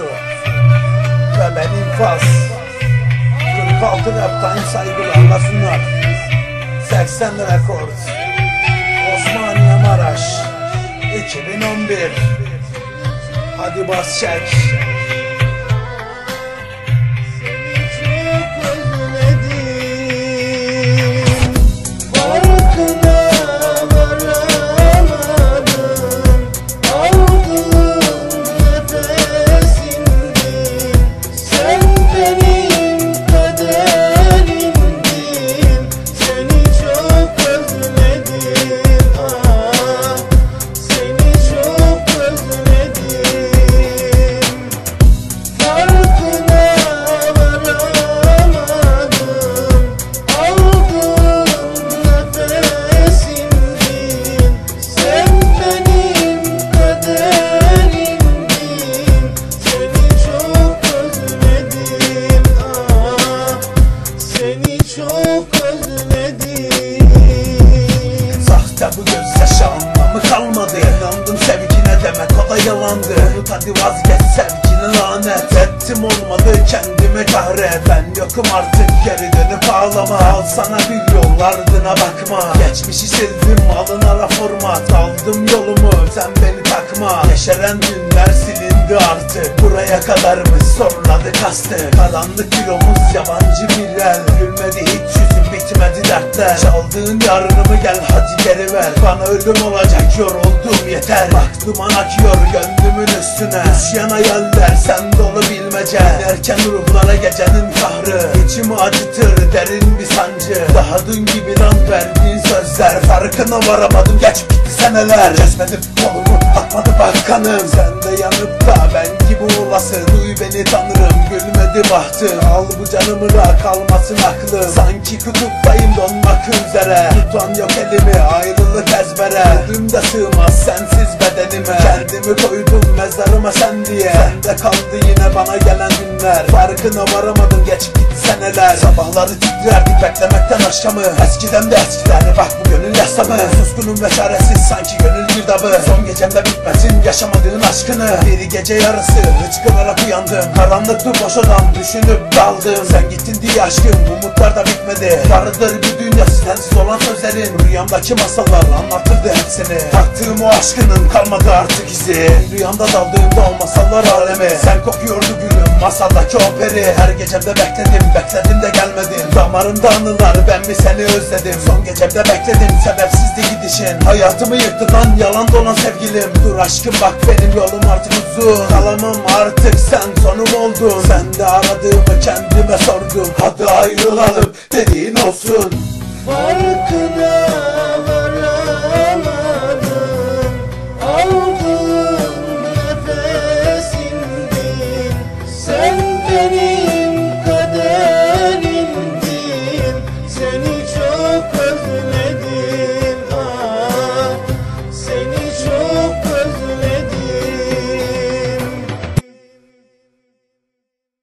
Ve ben infaz 46 raptayım saygılarla sunar 80 rekord. Osmaniye Maraş. 2011 Hadi bas çek yalandı. Hadi vazgeç sevgine lanet Ettim olmadı. Kendime kahret Ben yokum artık. Geri dönüp ağlama Al sana bir yol ardına bakma. Geçmişi sildim malına raformat Aldım yolumu sen beni takma. Yeşeren günler silindi artık. Buraya kadarmış zorladı kastı. Karanlık bir omuz yabancı bir el Gülmedi hiç yüzüm bitmedi dertler Çaldığın yarınımı gel hadi geri ver. Bana ölüm olacak yoruldum yeter. Bak duman akıyor gönlümün üstüne. Üşüyen hayaller sen dolu bilmece. Erken ruhlara gecenin kahrı. İçimi acıtır derin bir sancı. Daha dün gibi lan verdiğin sözler. Farkına varamadım geçip gitti seneler. Kesmedim kolumu atmadı bak kanım Sen da ben gibi olası Duy beni tanırım gülmedi bahtım Al bu canımı da kalmasın aklım. Sanki kutuptayım donmak üzere. Tutan yok elimi ayrılık ezbere. Öldüm de sığmaz sensiz bedenime. Kendimi koydum mezarıma sen diye. Sende kaldı yine bana gelen günler. Farkına varamadım geçip gitti seneler. Sabahları titrerdik beklemekten akşamı Eskiden de eskiler bak bu gönül yasamı Suskunum ve çaresiz sanki gönül girdabı Son gecemde bitmesin yaşamadığın aşkını. Bir gece yarısı hıçkırarak uyandım Karanlıktı boş odam düşünüp daldım. Sen gittin diye aşkım umutlar da bitmedi. Vardır bir dünya sensiz olan sözlerin. Rüyamdaki masallar anlatırdı hepsini Taktığım o aşkının kalmadı artık izi. Rüyamda daldığımda o masallar alemi. Sen kokuyordu gülüm masaldaki o peri Her gecemde bekledim. Bekledim de gelmedin Damarımda anılar ben mi seni özledim? Son gecemde bekledim sebepsizdi gidişin. Hayatımı yıktı lan yalan dolan sevgilim. Dur aşkım bak benim yolum artık uzun. Kalamam artık sen sonum oldun. Sen de aradığımı kendime sordum Hadi ayrılalım dediğin olsun. Farkına varamadım